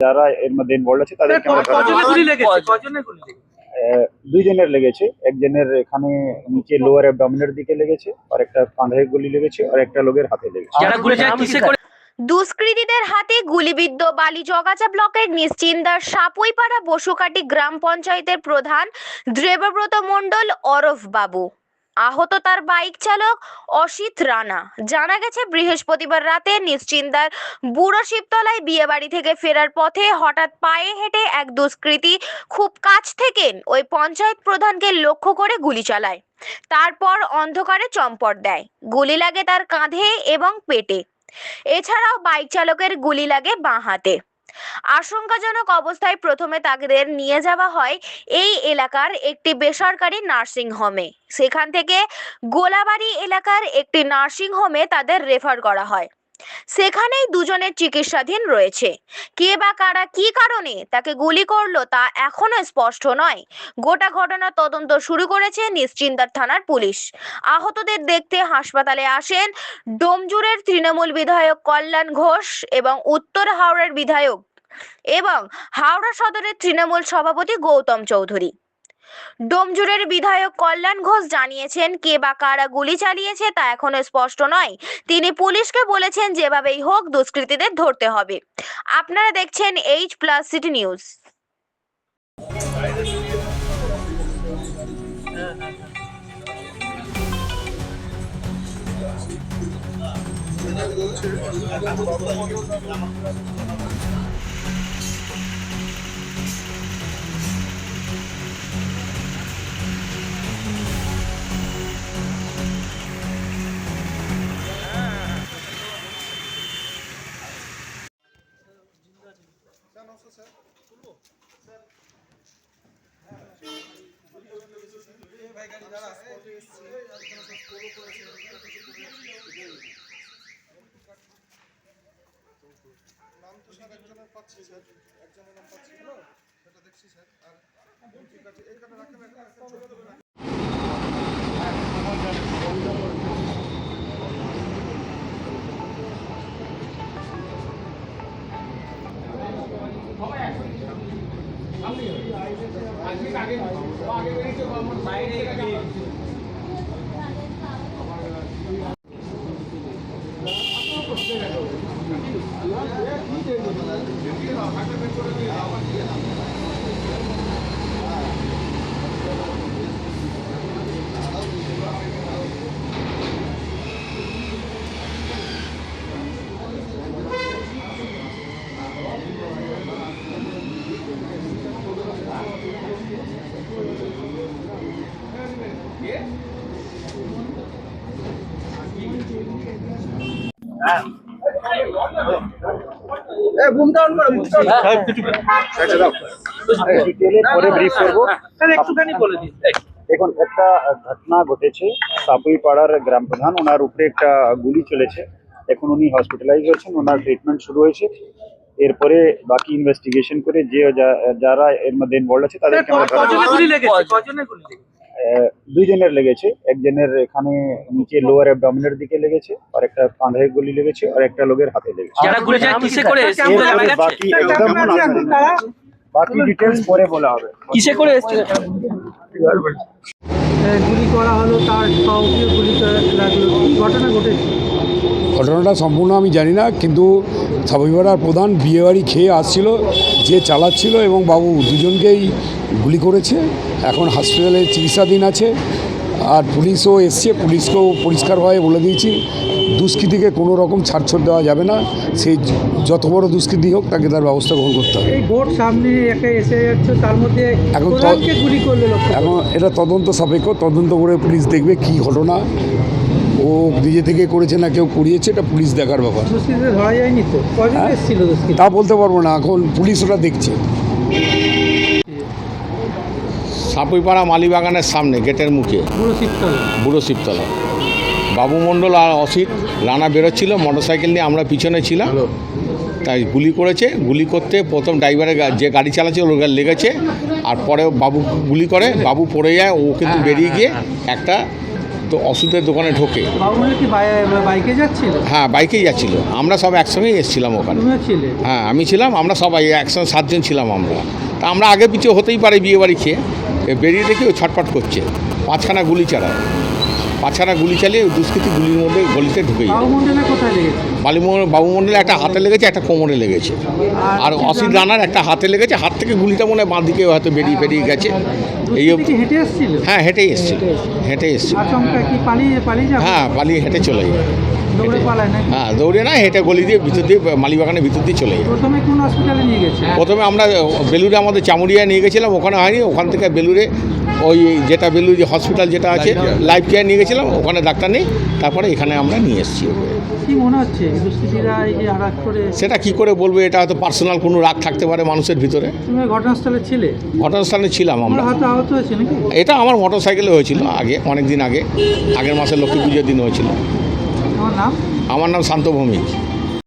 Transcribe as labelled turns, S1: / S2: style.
S1: যারা এর মধ্যে ইনভলভ আছে তাদেরকে দুইজনের লেগেছে। একজনের এখানে নিচে লোয়ার অ্যাবডোমিনের দিকে লেগেছে আর একটা কাঁধে গুলি লেগেছে আর একটা লোকের হাতে লেগেছে।
S2: যারা গুলি চায় কিসে করে?
S3: দুষ্কৃতীদের হাতে গুলিবিদ্ধ বালিজগাছা ব্লকের নিশ্চিন্দার সাপুইপাড়া বসুকাটি গ্রাম পঞ্চায়েতের প্রধান দেবব্রত মণ্ডল অরফ বাবু আহত তার বাইক চালক অসিত রানা। জানা গেছে, বৃহস্পতিবার রাতে নিশ্চিন্দার বুড়ো শিবতলায় বিয়েবাড়ি থেকে ফেরার পথে হঠাৎ পায়ে হেঁটে এক দুষ্কৃতী খুব কাছ থেকে ওই পঞ্চায়েত প্রধানকে লক্ষ্য করে গুলি চালায়। তারপর অন্ধকারে চম্পট দেয়। গুলি লাগে তার কাঁধে এবং পেটে। এছাড়াও বাইক চালকের গুলি লাগে বাঁ হাতে। আশঙ্কাজনক অবস্থায় প্রথমে তাদের নিয়ে যাওয়া হয় এই এলাকার একটি বেসরকারি নার্সিং হোমে। সেখান থেকে গোলাবাড়ি এলাকার একটি নার্সিং হোমে তাদের রেফার করা হয়। সেখানেই দুজনের চিকিৎসাধীন রয়েছে। কে বা কারা কি কারণে তাকে গুলি করল তা এখনও স্পষ্ট নয়। গোটা ঘটনার তদন্ত শুরু করেছে নিশ্চিন্দার থানার পুলিশ। আহতদের দেখতে হাসপাতালে আসেন ডোমজুরের তৃণমূল বিধায়ক কল্যাণ ঘোষ এবং উত্তর হাওড়ার বিধায়ক এবং হাওড়া সদরের তৃণমূল সভাপতি গৌতম চৌধুরী। ডোমজুরের বিধায়ক কল্যাণ ঘোষ জানিয়েছেন, কে বা কারা গুলি চালিয়েছে তা এখনও স্পষ্ট নয়। তিনি পুলিশকে বলেছেন, যেভাবেই হোক দুষ্কৃতীদের ধরতে হবে। আপনারা দেখছেন এইচ প্লাস সিটি নিউজ।
S4: নাম তো স্যার একজনের পাচ্ছি, স্যার। একজনের পাচ্ছি, হ্যালো? সেটা দেখছি, স্যার। ঠিক আছে এইখানে রাখেন একটা ছবি তুলে রাখেন।
S1: ডিটেলে পরে ব্রিফ দেখুন একটা ঘটনা ঘটেছে। সাপুই পাড়ার গ্রাম প্রধান ওনার উপরে একটা গুলি চলেছে। এখন উনি হসপিটালাইজ হয়েছেন ওনার ট্রিটমেন্ট শুরু হয়েছে। এরপরে বাকি ইনভেস্টিগেশন করে যে যারা এর মধ্যে ইনভলভ আছে তাদেরকে আমরা দুইজনের লেগেছে। একজনের এখানে নিচে লোয়ার অ্যাবডোমিনের দিকে লেগেছে আর একটা কাঁধে গুলি লেগেছে আর একটা লোকের হাতে লেগেছে।
S2: যারা গুলি চায় কিসে করে এসেছে?
S1: এরপরে
S2: জানা গেছে?
S1: বাকি একদম বাকি ডিটেলস পরে বলা হবে।
S2: কিসে করে এসেছে?
S5: গুলি করা হলো তার কাউকে গুলি করা লাগল। কি ঘটনা ঘটেছে?
S6: ঘটনাটা সম্পূর্ণ আমি জানি না কিন্তু সাবইপাড়ার প্রধান বিয়েবাড়ি খেয়ে আসছিল যে চালাচ্ছিল এবং বাবু দুজনকেই গুলি করেছে। এখন হসপিটালে চিকিৎসাধীন আছে। আর পুলিশও এসছে। পুলিশকেও পরিষ্কারভাবে বলে দিয়েছি দুষ্কৃতীকে কোনো রকম ছাড়ছড় দেওয়া যাবে না। সেই যত বড় দুষ্কৃতী হোক তাকে তার ব্যবস্থা গ্রহণ করতে হবে।
S5: সামনে একটা এসে যাচ্ছে তার মধ্যে
S6: এখন এখন এটা তদন্ত সাপেক্ষ। তদন্ত করে পুলিশ দেখবে কি ঘটনা। ও নিজে থেকে করেছে না কেউ করিয়েছে এটা পুলিশ দেখার ব্যাপার। হ্যাঁ? তা বলতে পারব না। এখন পুলিশ ওটা দেখছে।
S7: সাপুইপাড়া মালিবাগানের সামনে গেটের মুখে। বুড়ো শিবতলা। বাবু মণ্ডল আর অসিত রানা বেরোচ্ছিল মোটরসাইকেল নিয়ে আমরা পিছনে ছিলাম। তাই গুলি করেছে। গুলি করতে প্রথম ড্রাইভারের গা- যে গাড়ি চালাচ্ছে ওর গাড়ি লেগেছে। আর পরে বাবু গুলি করে বাবু পড়ে যায় ও কিন্তু বেরিয়ে গিয়ে একটা তো ওষুধের দোকানে ঢোকে।
S5: বাই- বাইকে যাচ্ছিল?
S7: হ্যাঁ বাইকেই যাচ্ছিল। আমরা সব একসঙ্গেই এসেছিলাম ওখানে। হ্যাঁ আমি ছিলাম আমরা সবাই একসঙ্গে সাতজন ছিলাম আমরা। তা আমরা আগে পিছু হতেই পারে বিয়ে বাড়ি খেয়ে। বেরিয়ে দেখি ও ছটফট করছে। পাঁচখানা গুলি চালায়। পাঁচখানা গুলি চালিয়ে ওই দুষ্কৃতি গুলির মধ্যে গলিতে ঢুকে যায়। বালিমোহন বাবু মন্ডলে একটা হাতে লেগেছে একটা কোমরে লেগেছে। আর অসিত রানার একটা হাতে লেগেছে হাত থেকে গুলিটা মনে হয় বাঁ দিকে হয়তো বেরিয়ে বেরিয়ে গেছে। এই
S5: দুষ্কৃতী
S7: অব-
S5: কি হেঁটে এসেছিল?
S7: হ্যাঁ হেঁটেই এসছিল। হেঁটে এসছিল। হ্যাঁ পালিয়ে হেঁটে চলে যায়। হ্যাঁ দৌড়ে না হেঁটে গলি দিয়ে ভিতর দিয়ে মালিবাগানের ভিতর দিয়ে চলে যায়।
S5: প্রথমে কোন হসপিটালে নিয়ে গেছে?
S7: প্রথমে আমরা বেলুড়ে আমাদের চামুরিয়া নিয়ে গেছিলাম ওখানে হয়নি ওখান থেকে বেলুড়ে ওই যেটা বেলুড় যে হসপিটাল যেটা আছে লাইফ কেয়ার নিয়ে গেছিলাম ওখানে ডাক্তার নেই তারপরে এখানে আমরা নিয়ে এসেছি। ওকে
S5: কি মনে হচ্ছে? দুষ্কৃতীরা এই যে আঘাত করে
S7: সেটা কি করে বলব এটা হয়তো পার্সোনাল কোনো রাগ থাকতে পারে মানুষের ভিতরে।
S5: তুমি ঘটনাস্থলে ছিলে?
S7: ঘটনাস্থানে ছিলাম
S5: আমরা।
S7: এটা আমার মোটর সাইকেলে হয়েছিল আগে অনেক দিন আগে আগের মাসে লক্ষ্মী পুজোর দিন হয়েছিল। আমার নাম শান্ত ভৌমিক